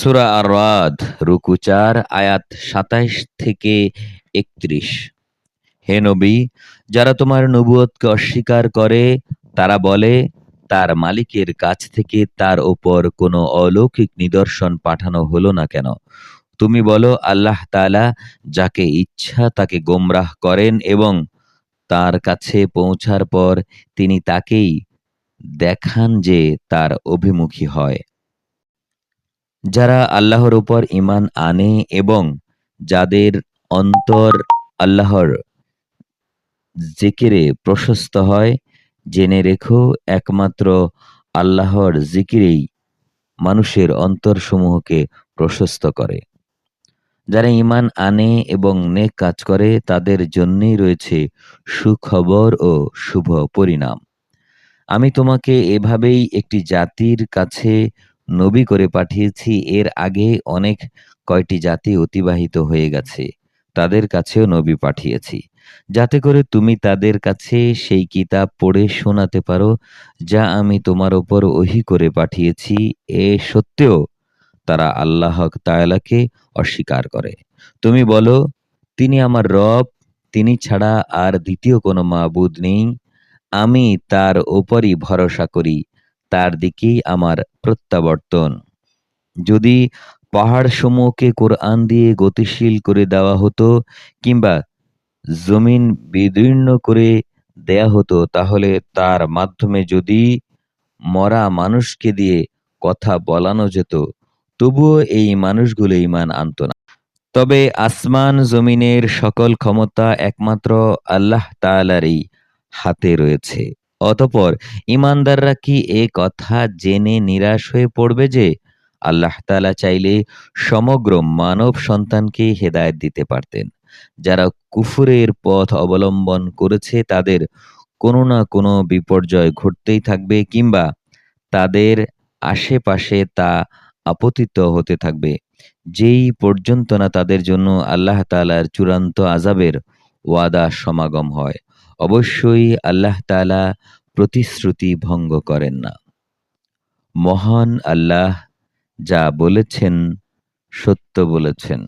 সুরা আর রাদ রুকু চার, আয়াত সাতাইশ থেকে একত্রিশ। হে নবী, যারা তোমার নবুয়তকে অস্বীকার করে, তারা বলে, তার মালিকের কাছ থেকে তার ওপর কোনো অলৌকিক নিদর্শন পাঠানো হলো না কেন? তুমি বলো, আল্লাহ তালা যাকে ইচ্ছা তাকে গোমরাহ করেন এবং তার কাছে পৌঁছার পর তিনি তাকেই দেখান যে তার অভিমুখী হয়। যারা আল্লাহর উপর ইমান আনে এবং যাদের অন্তর আল্লাহর জিকিরে প্রশস্ত হয়, জেনে রেখো, একমাত্র আল্লাহর জিকিরেই মানুষের অন্তরসমূহকে প্রশস্ত করে। যারা ইমান আনে এবং নেক কাজ করে, তাদের জন্যই রয়েছে সুখবর ও শুভ পরিণাম। আমি তোমাকে এভাবেই একটি জাতির কাছে নবী করে পাঠিয়েছি, এর আগে অনেক কয়টি জাতি অতিবাহিত হয়ে গেছে, তাদের কাছেও নবী পাঠিয়েছি। যাতে করে তুমি তাদের কাছে সেই কিতাব পড়ে শোনাতে পারো, যা আমি তোমার ওপর ওহি করে পাঠিয়েছি, এ সত্ত্বেও তারা আল্লাহ তায়ালাকে অস্বীকার করে। তুমি বলো, তিনি আমার রব, তিনি ছাড়া আর দ্বিতীয় কোনো মাবুদ নেই, আমি তার ওপরই ভরসা করি। তার দিকেই আমার প্রত্যাবর্তন। যদি পাহাড় সমূহকে কোরআন দিয়ে গতিশীল করে দেওয়া হতো কিংবা জমিন বিদীর্ণ করে দেয়া হতো, তাহলে তার মাধ্যমে যদি মরা মানুষকে দিয়ে কথা বলানো যেত, তবুও এই মানুষগুলো ইমান আনত না। তবে আসমান জমিনের সকল ক্ষমতা একমাত্র আল্লাহ তালারই হাতে রয়েছে। অতপর ইমানদাররা কি এ কথা জেনে নিরাশ হয়ে পড়বে যে আল্লাহ তালা চাইলে সমগ্র মানব সন্তানকে হেদায়ত দিতে পারতেন? যারা কুফুরের পথ অবলম্বন করেছে, তাদের কোনো না কোনো বিপর্যয় ঘটতেই থাকবে কিংবা তাদের আশেপাশে তা আপতিত হতে থাকবে। যেই পর্যন্ত না তাদের জন্য আল্লাহ তালার চূড়ান্ত আজাবের ওয়াদা সমাগম হয়। অবশ্যই আল্লাহ তালা প্রতিশ্রুতি ভঙ্গ করেন না। মহান আল্লাহ যা বলেছেন সত্য বলেছেন।